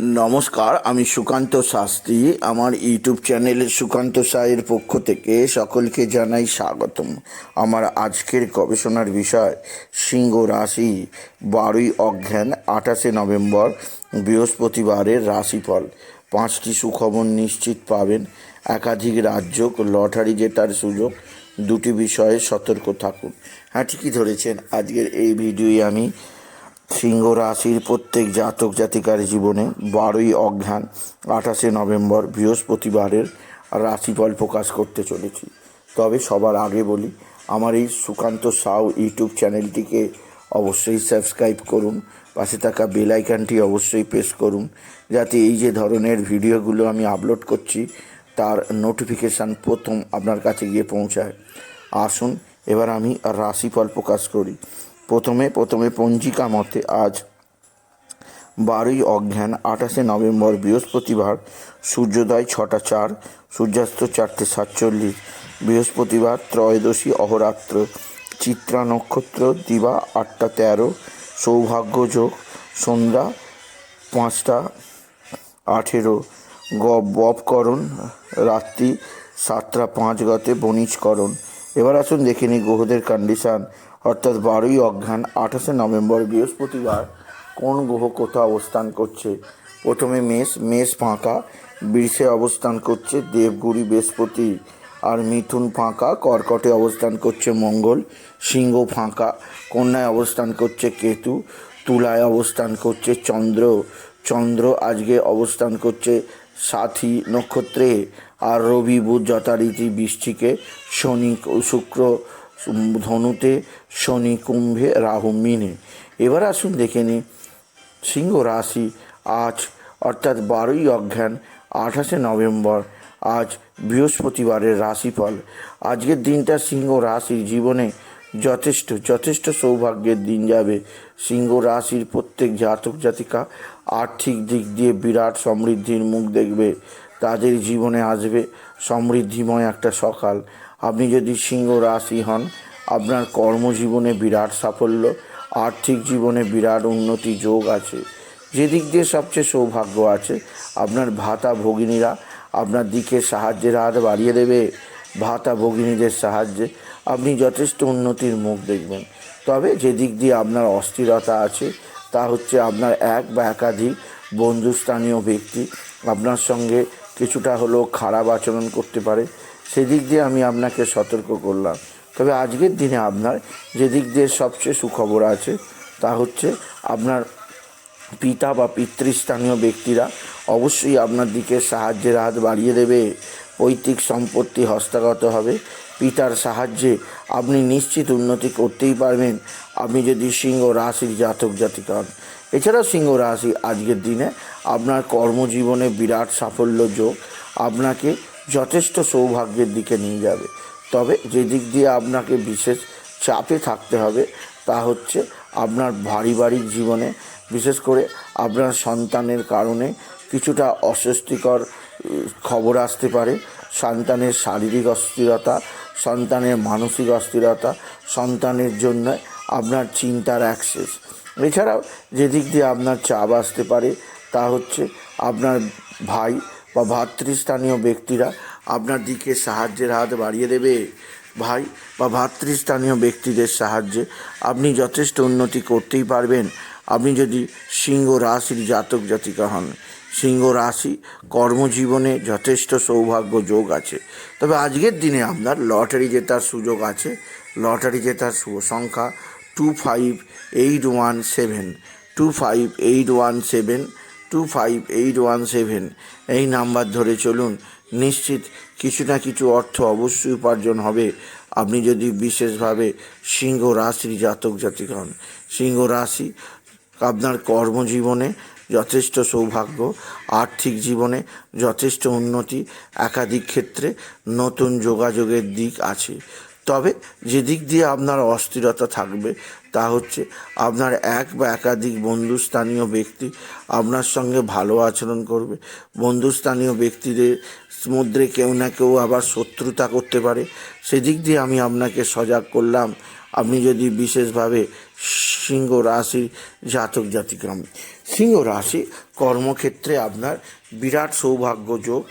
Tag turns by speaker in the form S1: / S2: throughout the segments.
S1: নমস্কার, আমি সুকান্ত শাস্ত্রী। আমার ইউটিউব চ্যানেল সুকান্ত সায়ের পক্ষ থেকে সকলকে জানাই স্বাগতম। আমার আজকের গবেষণার বিষয়, সিংহ রাশি বারোই অজ্ঞান, আঠাশে নভেম্বর, বৃহস্পতিবারের রাশিফল। পাঁচটি সুখবর নিশ্চিত পাবেন। একাধিক রাজ্য, লটারি জেতার সুযোগ। দুটি বিষয়ে সতর্ক থাকুন। হ্যাঁ ঠিকই ধরেছেন। আজকের এই ভিডিওয়ে আমি সিংহ রাশির প্রত্যেক জাতক জাতিকার জীবনে বারোই অজ্ঞান আঠাশে নভেম্বর বৃহস্পতিবারের রাশিফল প্রকাশ করতে চলেছি। তবে সবার আগে বলি, আমার এই সুকান্ত সাউ ইউটিউব চ্যানেলটিকে অবশ্যই সাবস্ক্রাইব করুন, পাশে থাকা বেল আইকনটি অবশ্যই প্রেস করুন, যাতে এই যে ধরনের ভিডিওগুলো আমি আপলোড করছি, তার নোটিফিকেশান প্রথম আপনার কাছে গিয়ে পৌঁছায়। আসুন, এবার আমি রাশিফল প্রকাশ করি। প্রথমে প্রথমে পঞ্জিকা মতে আজ বারোই অজ্ঞান, আঠাশে নভেম্বর বৃহস্পতিবার, সূর্যোদয় ছটা চার, সূর্যাস্ত চারটে সাতচল্লিশ, বৃহস্পতিবার ত্রয়োদশী অহরাত্র, চিত্রা নক্ষত্র, দিবা আটটা তেরো, সৌভাগ্য যোগ, সন্ধ্যা পাঁচটা আঠেরো, গ বপকরণ, রাত্রি সাতটা পাঁচ গতে বণিজকরণ এবার আসুন দেখে নিই গ্রহদের কন্ডিশান অর্থাৎ বারোই অজ্ঞান আঠাশে নভেম্বর, বৃহস্পতিবার কোন গ্রহ কোথাও অবস্থান করছে? প্রথমে মেষ মেষ ফাঁকা, বৃষে অবস্থান করছে দেবগুড়ি বৃহস্পতি। আর মিথুন ফাঁকা, কর্কটে অবস্থান করছে মঙ্গল, সিংহ ফাঁকা, কন্যায় অবস্থান করছে কেতু, তুলায় অবস্থান করছে চন্দ্র। চন্দ্র আজকে অবস্থান করছে সাথী নক্ষত্রে। আর রবি, বুধ, যথারীতি বৃষ্টিকে শনি, শুক্র, ধনুতে, শনি, কুম্ভে, রাহু, মিনে। এবার আসুন দেখে নিই। সিংহ রাশি আজ, অর্থাৎ বারোই অজ্ঞান আঠাশে নভেম্বর, আজ বৃহস্পতিবারের রাশিফল। আজকের দিনটা সিংহ রাশির জীবনে যথেষ্ট যথেষ্ট সৌভাগ্যের দিন যাবে। সিংহ রাশির প্রত্যেক জাতক জাতিকা আর্থিক দিক দিয়ে বিরাট সমৃদ্ধির মুখ দেখবে। তাদের জীবনে আসবে সমৃদ্ধিময় একটা সকাল। আপনি যদি সিংহ রাশি হন, আপনার কর্মজীবনে বিরাট সাফল্য, আর্থিক জীবনে বিরাট উন্নতি যোগ আছে। যে দিক দিয়ে সবচেয়ে সৌভাগ্য আছে, আপনার ভাতা ভগিনীরা আপনার দিকে সাহায্যের হাত বাড়িয়ে দেবে। ভাতা ভগিনীদের সাহায্যে আপনি যথেষ্ট উন্নতির মুখ দেখবেন। তবে যে দিক দিয়ে আপনার অস্থিরতা আছে, তা হচ্ছে আপনার এক বা একাধিক বন্ধুস্থানীয় ব্যক্তি আপনার সঙ্গে কিছুটা হলেও খারাপ আচরণ করতে পারে, সেদিক দিয়ে আমি আপনাকে সতর্ক করলাম। তবে আজকের দিনে আপনার যেদিক দিয়ে সবচেয়ে সুখবর আছে, তা হচ্ছে আপনার পিতা বা পিতৃস্থানীয় ব্যক্তিরা অবশ্যই আপনার দিকে সাহায্যের হাত বাড়িয়ে দেবে, পৈতৃক সম্পত্তি হস্তগত হবে। পিতার সাহায্যে আপনি নিশ্চিত উন্নতি করতেই পারবেন। আপনি যদি সিংহ রাশির জাতক জাতিকা হন। এছাড়াও সিংহ রাশি আজকের দিনে আপনার কর্মজীবনে বিরাট সাফল্য যোগ আপনাকে যথেষ্ট সৌভাগ্যের দিকে নিয়ে যাবে। তবে যে দিক দিয়ে আপনাকে বিশেষ চাপে থাকতে হবে তা হচ্ছে আপনার পারিবারিক জীবনে, বিশেষ করে আপনার সন্তানের কারণে কিছুটা অস্বস্তিকর খবর আসতে পারে। সন্তানের শারীরিক অস্থিরতা, সন্তানের মানসিক অস্থিরতা, সন্তানের জন্য আপনার চিন্তার অ্যাক্সেস এছাড়াও যে দিক দিয়ে আপনার চাপ আসতে পারে, তা হচ্ছে আপনার ভাই বা ভাতৃস্থানীয় ব্যক্তিরা আপনার দিকে সাহায্যের হাত বাড়িয়ে দেবে। ভাই বা ভাতৃস্থানীয় ব্যক্তিদের সাহায্যে আপনি যথেষ্ট উন্নতি করতেই পারবেন। আপনি যদি সিংহ রাশির জাতক জাতিকা হন, সিংহ রাশি কর্মজীবনে যথেষ্ট সৌভাগ্য যোগ আছে। তবে আজকের দিনে আপনার লটারি জেতার সুযোগ আছে। লটারি জেতার সংখ্যা two five eight one seven two five eight one seven two five eight one seven এই নাম্বার ধরে চলুন নিশ্চিত কিছু না কিছু অর্থ অবশ্যই উপার্জন হবে। আপনি যদি বিশেষভাবে সিংহ রাশির জাতক জাতিক হন, সিংহ রাশি আপনার কর্মজীবনে যথেষ্ট সৌভাগ্য, আর্থিক জীবনে যথেষ্ট উন্নতি, একাধিক ক্ষেত্রে নতুন যোগাযোগের দিক আছে। তবে যে দিক দিয়ে আপনার অস্থিরতা থাকবে, তা হচ্ছে আপনার এক বা একাধিক বন্ধুস্থানীয় ব্যক্তি আপনার সঙ্গে ভালো আচরণ করবে। বন্ধুস্থানীয় ব্যক্তিদের মধ্যে কেউ না কেউ আবার শত্রুতা করতে পারে। সেদিক দিয়ে আমি আপনাকে সজাগ করলাম, আপনি যদি বিশেষভাবে সিংহ রাশির জাতক জাতিকা সিংহ রাশি কর্মক্ষেত্রে আপনার বিরাট সৌভাগ্য যোগ,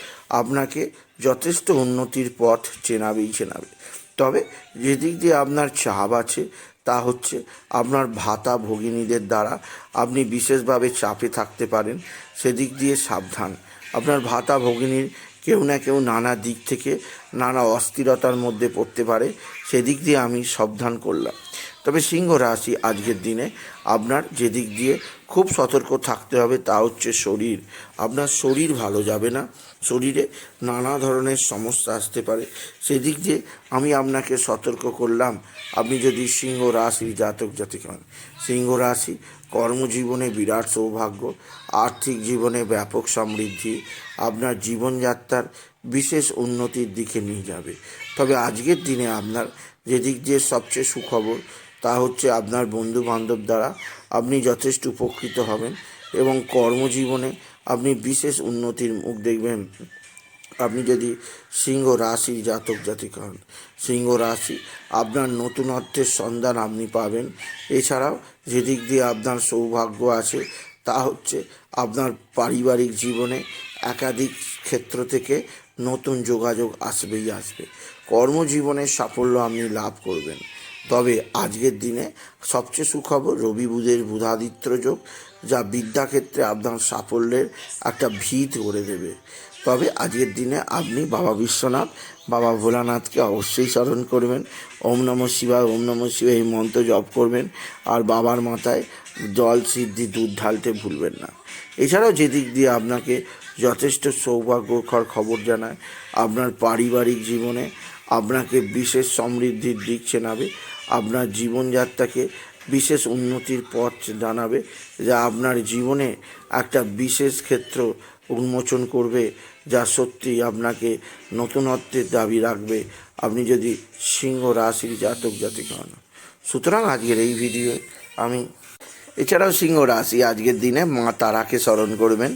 S1: আপনাকে যথেষ্ট উন্নতির পথ চেনাবেই চেনাবে। তবে যেদিক দিয়ে আপনার চাপ আছে, তা হচ্ছে আপনার ভাতা ভগিনীদের দ্বারা আপনি বিশেষভাবে চাপে থাকতে পারেন, সেদিক দিয়ে সাবধান। আপনার ভাতা ভগিনীর কেউ না কেউ নানা দিক থেকে নানা অস্থিরতার মধ্যে পড়তে পারে, সেদিক দিয়ে আমি সাবধান করলাম। তবে সিংহ রাশি আজকের দিনে আপনার যেদিক দিয়ে খুব সতর্ক থাকতে হবে তা হচ্ছে শরীর। আপনার শরীর ভালো যাবে না, শরীরে নানা ধরনের সমস্যা আসতে পারে। সেদিক দিয়ে আমি আপনাকে সতর্ক করলাম, আপনি যদি সিংহ রাশির জাতক জাতিক হন, সিংহ রাশি কর্মজীবনে বিরাট সৌভাগ্য, আর্থিক জীবনে ব্যাপক সমৃদ্ধি, আপনার জীবনযাত্রার বিশেষ উন্নতির দিকে নিয়ে যাবে। তবে আজকের দিনে আপনার যেদিক দিয়ে সবচেয়ে সুখবর তা হচ্ছে আপনার বন্ধু বান্ধব দ্বারা আপনি যথেষ্ট উপকৃত হবেন এবং কর্মজীবনে আপনি বিশেষ উন্নতির মুখ দেখবেন। আপনি যদি সিংহ রাশির জাতক জাতিক হন, সিংহ রাশি আপনার নতুনত্বের সন্ধান আপনি পাবেন। এছাড়াও যেদিক দিয়ে আপনার সৌভাগ্য আছে, তা হচ্ছে আপনার পারিবারিক জীবনে একাধিক ক্ষেত্র থেকে নতুন যোগাযোগ আসবেই আসবে। কর্মজীবনের সাফল্য আপনি লাভ করবেন। তবে আজকের দিনে সবচেয়ে সুখবর রবি বুধের বুধাদিত্য যোগ, যা বিদ্যাক্ষেত্রে আপনার সাফল্যের একটা ভিত করে দেবে। তবে আজকের দিনে আপনি বাবা বিশ্বনাথ, বাবা ভোলানাথকে অবশ্যই স্মরণ করবেন। ওম নম শিবায়, ওম নম শিবায় এই মন্ত্র জপ করবেন। আর বাবার মাথায় জল, সিদ্ধি, দুধ ঢালতে ভুলবেন না। এছাড়াও যেদিক দিয়ে আপনাকে যথেষ্ট সৌভাগ্যকর খবর জানায়, আপনার পারিবারিক জীবনে আপনাকে বিশেষ সমৃদ্ধির দিক চেনাবে। আপনার জীবনযাত্রাকে বিশেষ উন্নতির পথ জানাবে, যা আপনার জীবনে একটা বিশেষ ক্ষেত্র উন্মোচন করবে, যা সত্যি আপনাকে নতুনত্বের দাবি রাখবে। আপনি যদি সিংহ রাশির জাতক জাতিক হন। সুতরাং আজকের এই ভিডিও আমি এছাড়াও সিংহ রাশি, আজকের দিনে মা তারাকে স্মরণ করবেন।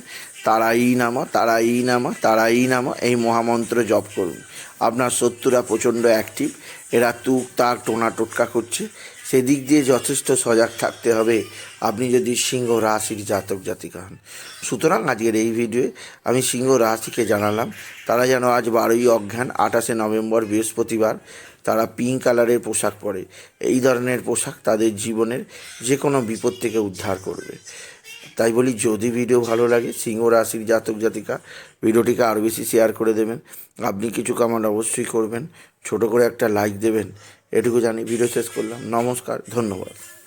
S1: তারাই নামা তারাই নামা তারাই নামা, এই মহামন্ত্র জপ করুন। আপনার শত্রুরা প্রচণ্ড অ্যাক্টিভ এরা তুক তাক, টোনা টোটকা করছে। সেদিক দিয়ে যথেষ্ট সজাগ থাকতে হবে। আপনি যদি সিংহ রাশির জাতক জাতিকা হন। সুতরাং আজকের এই ভিডিওয়ে আমি সিংহ রাশিকে জানালাম, তারা যেন আজ বারোই অজ্ঞান, আঠাশে নভেম্বর, বৃহস্পতিবার তারা পিঙ্ক কালারের পোশাক পরে। এই ধরনের পোশাক তাদের জীবনের যে কোনো বিপদ থেকে উদ্ধার করবে। তাই বলি, যদি ভিডিও ভালো লাগে, সিংহ রাশির জাতক জাতিকা, ভিডিওটিকে আরও বেশি শেয়ার করে দেবেন। আপনি কিছু কামান অবশ্যই করবেন। ছোট করে একটা লাইক দেবেন। এটুকু জানি ভিডিও শেষ করলাম। নমস্কার, ধন্যবাদ।